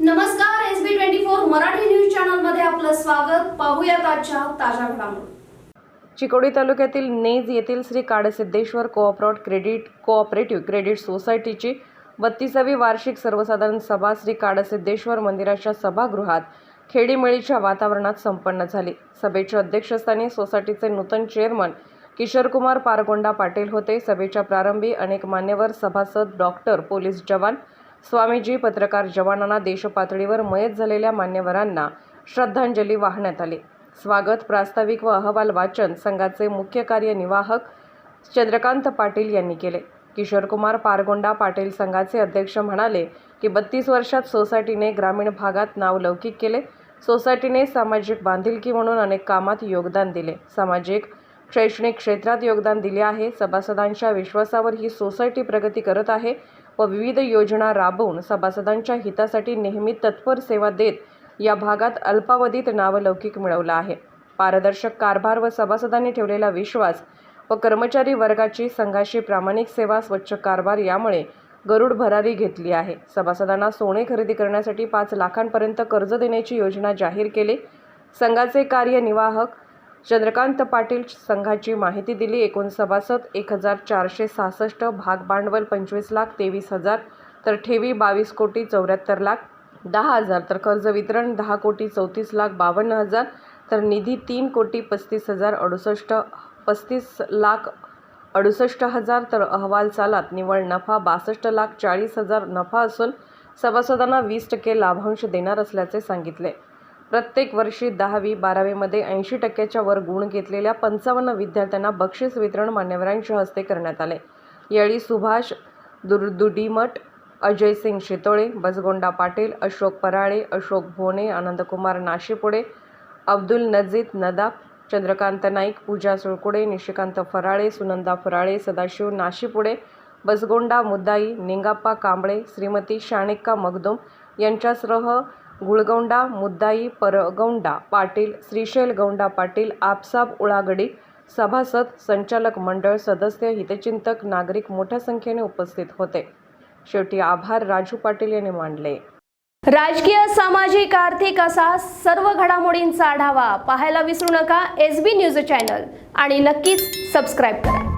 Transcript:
नमस्कार S B twenty four Marathi news चॅनलमध्ये आपलं स्वागत. पाहूया आजच्या ताज्या घडामोडी. चिकोडी तालुक्यातील नेज येथील Shri Kadsiddheshwar cooperate credit cooperative credit सोसायटीची बत्तीसावी वार्षिक सर्वसाधारण सभा श्री काडसिद्धेश्वर मंदिराच्या सभागृहात खेडीमेळीच्या वातावरणात संपन्न झाली. सभेच्या अध्यक्षस्थानी सोसायटीचे नूतन चेअरमन किशोरकुमार पारगोंडा पाटील होते. सभेच्या प्रारंभी अनेक मान्यवर सभासद डॉक्टर पोलीस जवान स्वामीजी पत्रकार जवानांना देशपातळीवर मयत झालेल्या मान्यवरांना श्रद्धांजली वाहण्यात आली. स्वागत प्रास्ताविक व अहवाल वाचन संघाचे मुख्य कार्यनिवाहक चंद्रकांत पाटील यांनी केले. किशोरकुमार पारगोंडा पाटील संघाचे अध्यक्ष म्हणाले की बत्तीस वर्षात सोसायटीने ग्रामीण भागात नाव लौकिक केले. सोसायटीने सामाजिक बांधिलकी म्हणून अनेक कामात योगदान दिले. सामाजिक शैक्षणिक क्षेत्रात योगदान दिले आहे. सभासदांच्या विश्वासावर ही सोसायटी प्रगती करत आहे. व विविध योजना राबवून सभासदांच्या हितासाठी नेहमी तत्पर सेवा देत या भागात अल्पावधीत नावलौकिक मिळवला आहे. पारदर्शक कारभार व सभासदांनी ठेवलेला विश्वास व कर्मचारी वर्गाची संघाशी प्रामाणिक सेवा स्वच्छ कारभार यामुळे गरुड भरारी घेतली आहे. सभासदांना सोने खरेदी करण्यासाठी पाच लाखांपर्यंत कर्ज देण्याची योजना जाहीर केली. संघाचे कार्यनिवाहक चंद्रकांत पाटील संघाची माहिती दिली. एकूण सभासद एक हजार चारशे सहासष्ट भाग भांडवल पंचवीस लाख तेवीस हजार तर ठेवी बावीस कोटी चौऱ्याहत्तर लाख दहा हजार तर कर्ज वितरण दहा कोटी चौतीस लाख बावन्न हजार तर निधी तीन कोटी पस्तीस हजार अडुसष्ट पस्तीस लाख अडुसष्ट हजार तर अहवाल चालात निव्वळ नफा बासष्ट लाख चाळीस हजार नफा असून सभासदांना वीस टक्के लाभांश देणार असल्याचे सांगितले. प्रत्येक वर्षी दहावी बारावीमध्ये ऐंशी टक्क्याच्या वर गुण घेतलेल्या पंचावन्न विद्यार्थ्यांना बक्षीस वितरण मान्यवरांच्या हस्ते करण्यात आले. यावेळी सुभाष दुर्दुडीमठ अजय सिंग शितोळे बसगोंडा पाटील अशोक पराळे अशोक भोणे आनंदकुमार नाशिपुडे अब्दुल नजीद नदाब चंद्रकांत नाईक पूजा सुळकुडे निशिकांत फराळे सुनंदा फराळे सदाशिव नाशिपुडे बसगोंडा मुद्दाई निंगाप्पा कांबळे श्रीमती शाणिक्का मगदुम यांच्यासह गुळगौंडा मुद्दाई परगौंडा पाटील श्रीशैल गौंडा पाटील आपसाब उळागडी सभासद संचालक मंडळ सदस्य हितचिंतक नागरिक मोठ्या संख्येने उपस्थित होते. शेवटी आभार राजू पाटील यांनी मांडले राजकीय सामाजिक आर्थिक असा सर्व घडामोडींचा आढावा पाहायला विसरू नका. एस बी न्यूज चॅनल आणि नक्कीच सबस्क्राईब करा.